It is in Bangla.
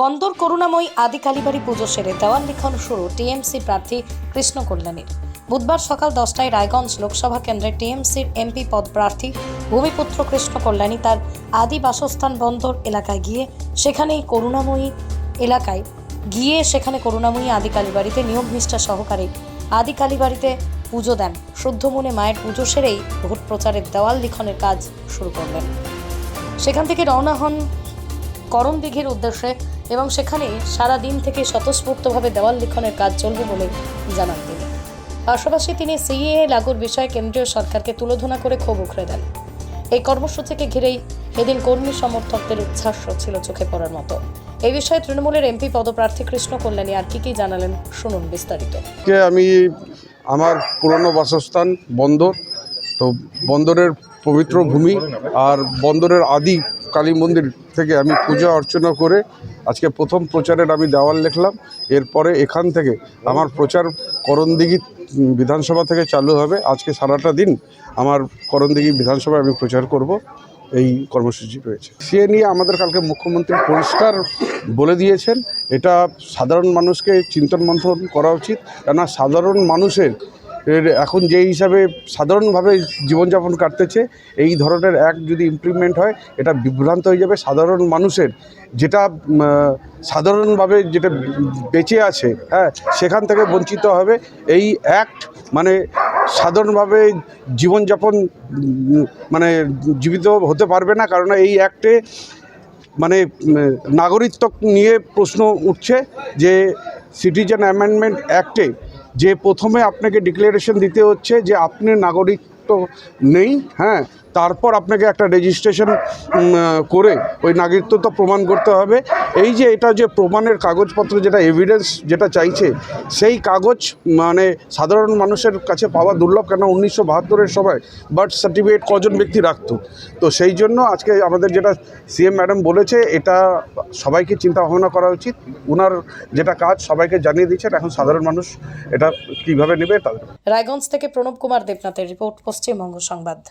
বন্দর করুণাময়ী আদি কালীবাড়ি পুজো সেরে দেওয়াল লিখন শুরু টিএমসি প্রার্থী কৃষ্ণ কল্যাণীর বুধবার সকাল দশটায় রায়গঞ্জ লোকসভা কেন্দ্রে টিএমসির এমপি পদ প্রার্থী ভূমিপুত্র কৃষ্ণ কল্যাণী তার আদি বাসস্থান বন্দর এলাকায় গিয়ে সেখানেই করুণাময়ী এলাকায় গিয়ে সেখানে করুণাময়ী আদি কালীবাড়িতে নিয়োগ নিষ্ঠা সহকারে আদি কালীবাড়িতে পুজো দেন। শুদ্ধ মনে মায়ের পুজো সেরেই ভোট প্রচারের দেওয়াল লিখনের কাজ শুরু করলেন। সেখান থেকে রওনা হন করম দিঘির উদ্দেশ্যে এবং সেখানে সারা দিন থেকে স্বতঃস্ফূর্তভাবে দেওয়াল লিখনের কাজ চলবে বলে জানান তিনি। পাশাপাশি তিনি সিএএ লাগুর বিষয়ে কেন্দ্রীয় সরকারকে তুলোধনা করে ক্ষোভ উখড়ে দেন। এই কর্মসূচিকে ঘিরেই এদিন কর্মী সমর্থকদের উচ্ছ্বাস ছিল চোখে পড়ার মতো। এই বিষয়ে তৃণমূলের এমপি পদপ্রার্থী কৃষ্ণ কল্যাণী আর কি কি জানালেন শুনুন বিস্তারিত। আমি আমার পুরনো বাসস্থান বন্দর, তো বন্দরের পবিত্র ভূমি আর বন্দরের আদি কালী মন্দির থেকে আমি পূজা অর্চনা করে আজকে প্রথম প্রচারের আমি দেওয়াল লিখলাম। এরপরে এখান থেকে আমার প্রচার করণদিঘি বিধানসভা থেকে চালু হবে। আজকে সারাটা দিন আমার করণদিঘি বিধানসভায় আমি প্রচার করব। এই কর্মসূচি রয়েছে। সে নিয়ে আমাদের কালকে মুখ্যমন্ত্রী পরিষ্কার বলে দিয়েছেন। এটা সাধারণ মানুষকে চিন্তন মন্থন করা উচিত। কেননা সাধারণ মানুষের এখন যে হিসাবে সাধারণভাবে জীবনযাপন কাটতেছে, এই ধরনের এক যদি ইমপ্লিমেন্ট হয়, এটা বিভ্রান্ত হয়ে যাবে সাধারণ মানুষের। যেটা সাধারণভাবে যেটা বেঁচে আছে হ্যাঁ সেখান থেকে বঞ্চিত হবে। এই অ্যাক্ট মানে সাধারণভাবে জীবনযাপন মানে জীবিত হতে পারবে না, কারণ এই অ্যাক্টে মানে নাগরিকত্ব নিয়ে প্রশ্ন উঠছে যে সিটিজেন অ্যামেন্ডমেন্ট অ্যাক্টে যে প্রথমে আপনাকে ডিক্লারেশন দিতে হচ্ছে যে আপনি নাগরিকত্ব নেই হ্যাঁ তারপর আপনাকে একটা রেজিস্ট্রেশন করে ওই নাগরিকত্ব প্রমাণ করতে হবে। এই যে এটা যে প্রমাণের কাগজপত্র যেটা এভিডেন্স যেটা চাইছে, সেই কাগজ মানে সাধারণ মানুষের কাছে পাওয়া দুর্লভ কেন উনিশশো বাহাত্তরের সময় বার্থ সার্টিফিকেট কজন ব্যক্তি রাখত? তো সেই জন্য আজকে আমাদের যেটা সিএম ম্যাডাম বলেছে, এটা সবাইকে চিন্তা ভাবনা করা উচিত। ওনার যেটা কাজ সবাইকে জানিয়ে দিচ্ছেন, এখন সাধারণ মানুষ এটা কীভাবে নেবে তাদের রায়গঞ্জ থেকে প্রণব কুমার দেবনাথের রিপোর্ট, পশ্চিমবঙ্গ সংবাদ।